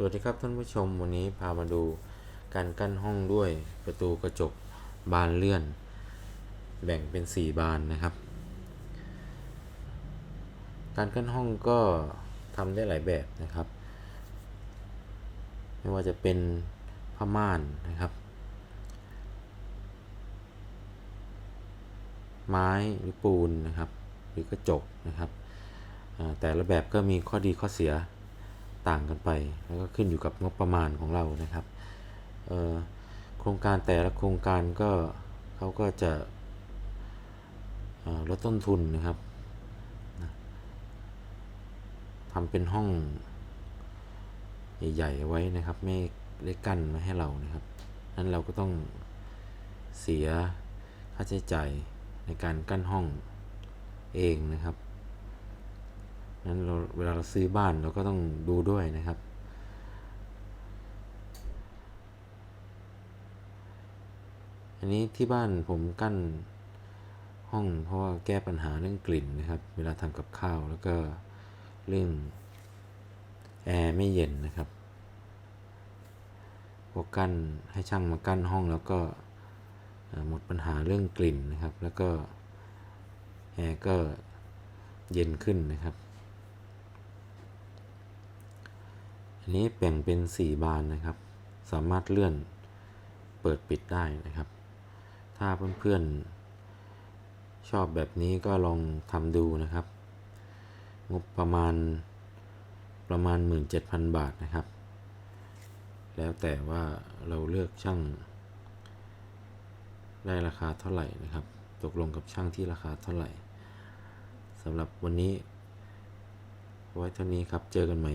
สวัสดีครับท่านผู้ชมวันนี้พามาดูการกั้นห้องด้วยประตูกระจกบานเลื่อน แบ่งเป็น 4 บานนะครับ การกั้นห้องก็ทำได้หลายแบบนะครับ ไม่ว่าจะเป็นผ้าม่านนะครับ ไม้หรือปูนนะครับ หรือกระจกนะครับแต่ละแบบก็มีข้อดีข้อเสีย ต่างกันไป แล้วก็ขึ้นอยู่กับงบประมาณของเรานะครับโครงการแต่ละโครงการก็เขาก็จะลดต้นทุนนะครับทำเป็นห้องใหญ่ๆไว้นะครับ ไม่ได้กั้นมาให้เรานะครับนั้นเราก็ต้องเสียค่าใช้จ่ายในการกั้นห้องเองนะครับ นั้นเราเวลาเราซื้อบ้านเราก็ต้องดูด้วยนะครับ อันนี้ที่บ้านผมกั้นห้องเพราะว่าแก้ปัญหาเรื่องกลิ่นนะครับ เวลาทำกับข้าวแล้วก็เรื่องแอร์ไม่เย็นนะครับพวกกั้นให้ช่างมากั้นห้องแล้วก็หมดปัญหาเรื่องกลิ่นนะครับ แล้วก็แอร์ก็เย็นขึ้นนะครับ อันนี้แบ่งเป็น 4 บานนะครับ สามารถเลื่อนเปิดปิดได้นะครับ ถ้าเพื่อนๆชอบแบบนี้ก็ลองทำดูนะครับ งบประมาณประมาณ 17,000 บาทนะครับ แล้วแต่ว่าเราเลือกช่าง ได้ราคาเท่าไหร่นะครับ ตกลงกับช่างที่ราคาเท่าไหร่สำหรับวันนี้ ไว้เท่านี้ครับ เจอกันใหม่